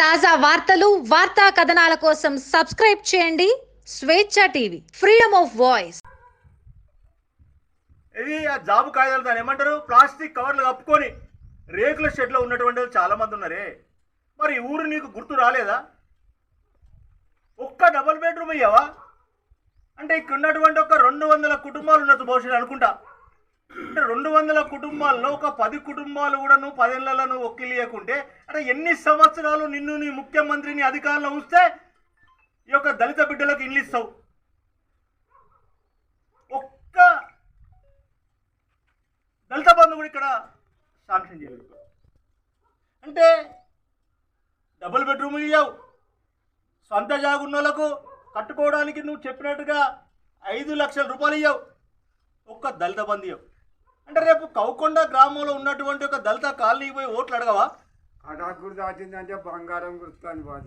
తాజా వార్తలు వార్తా కథనాల కోసం సబ్స్క్రైబ్ చేయండి. స్వేచ్ఛ టీవీ ఫ్రీడమ్ ఆఫ్ వాయిస్. ఇది ఆ జాబు కాగితాలు దాని ఏమంటారు? ప్లాస్టిక్ కవర్లు కప్పుకొని రేకుల షెడ్లో ఉన్నటువంటి వాళ్ళు చాలా మంది ఉన్నారే. మరి ఈ ఊరు నీకు గుర్తు రాలేదా? ఒక్క డబుల్ బెడ్రూమ్ అయ్యావా అంటే ఇక్కడ ఉన్నటువంటి ఒక రెండు వందల కుటుంబాలు ఉన్నట్టు బహుశా అనుకుంటా. రెండు వందల కుటుంబాల్లో ఒక పది కుటుంబాలు కూడా నువ్వు పదేళ్ళలో నువ్వు ఒక్కిలియకుంటే అంటే ఎన్ని సంవత్సరాలు నిన్ను నీ ముఖ్యమంత్రిని అధికారంలో ఉంచితే ఈ యొక్క దళిత బిడ్డలకు ఇల్లు ఇస్తావు? ఒక్క దళిత బంధు కూడా ఇక్కడ శాంక్షన్ చేయలేదు. అంటే డబుల్ బెడ్రూమ్ ఇవ్వవు సొంత జాగున్నోళ్ళకు కట్టుకోవడానికి నువ్వు చెప్పినట్టుగా ఐదు లక్షల రూపాయలు ఇవ్వవు ఒక్క దళిత బంధు ఇవ్వవు అంటే రేపు కౌకొండ గ్రామంలో ఉన్నటువంటి ఒక దళిత కాలనీ పోయి ఓట్లు అడగవా? కటాకుడు దాచిందంటే బంగారం గుర్తాను బాధ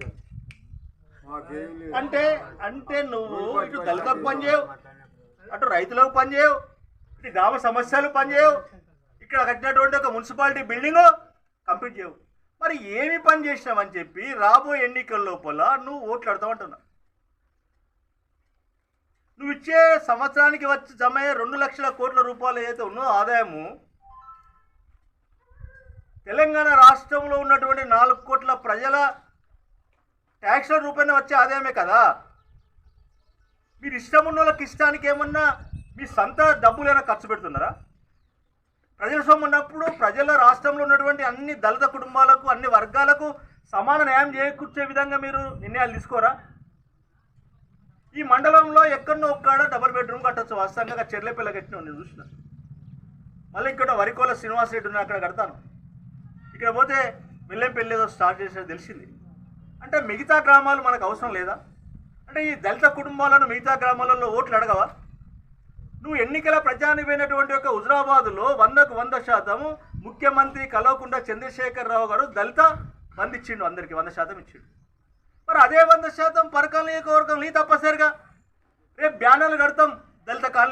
అంటే అంటే నువ్వు ఇటు దళితకు పని చేయవు. అటు రైతులకు పని చేయవు. ఇటు గ్రామ సమస్యలు పని చేయవు. ఇక్కడ కట్టినటువంటి ఒక మున్సిపాలిటీ బిల్డింగ్ కంప్లీట్ చేయవు. మరి ఏమి పని చేసినావని చెప్పి రాబోయే ఎన్నికల లోపల నువ్వు ఓట్లు అడతావు అంటున్నా. వచ్చే సంవత్సరానికి వచ్చి జమ రెండు లక్షల కోట్ల రూపాయలు ఏదైతే ఉన్నో ఆదాయము తెలంగాణ రాష్ట్రంలో ఉన్నటువంటి నాలుగు కోట్ల ప్రజల ట్యాక్స్ల రూపాయన వచ్చే ఆదాయమే కదా. మీరు ఇష్టం ఉన్న వాళ్ళకి ఇష్టానికి ఏమన్నా మీ సొంత డబ్బులు ఏమైనా ఖర్చు పెడుతున్నారా? ప్రజల సొమ్ము ఉన్నప్పుడు ప్రజల రాష్ట్రంలో ఉన్నటువంటి అన్ని దళిత కుటుంబాలకు అన్ని వర్గాలకు సమాన న్యాయం చేకూర్చే విధంగా మీరు నిర్ణయాలు తీసుకోరా? ఈ మండలంలో ఎక్కడో ఒక్కడ డబుల్ బెడ్రూమ్ కట్టచ్చు. వాస్తవంగా చెర్లపిల్ల కట్టిన నేను చూసిన. మళ్ళీ ఇక్కడ వరికోల శ్రీనివాస్ రెడ్డి ఉన్నా అక్కడ కడతాను. ఇక్కడ పోతే మిల్లెంపల్లి ఏదో స్టార్ట్ చేసేది తెలిసింది. అంటే మిగతా గ్రామాలు మనకు అవసరం లేదా? అంటే ఈ దళిత కుటుంబాలను మిగతా గ్రామాలలో ఓట్లు అడగవా? నువ్వు ఎన్నికల ప్రజానివైనటువంటి ఒక హుజరాబాదులో వందకు వంద శాతం ముఖ్యమంత్రి కలవకుండా చంద్రశేఖర్ రావు గారు దళిత బంద్ ఇచ్చిండు వంద శాతం ఇచ్చిండు. మరి అదే వంద శాతం పరకాల నియోజకవర్గం నీ తప్పసరిగా రేపు బ్యానర్లు కడతాం దళిత కాలనీ.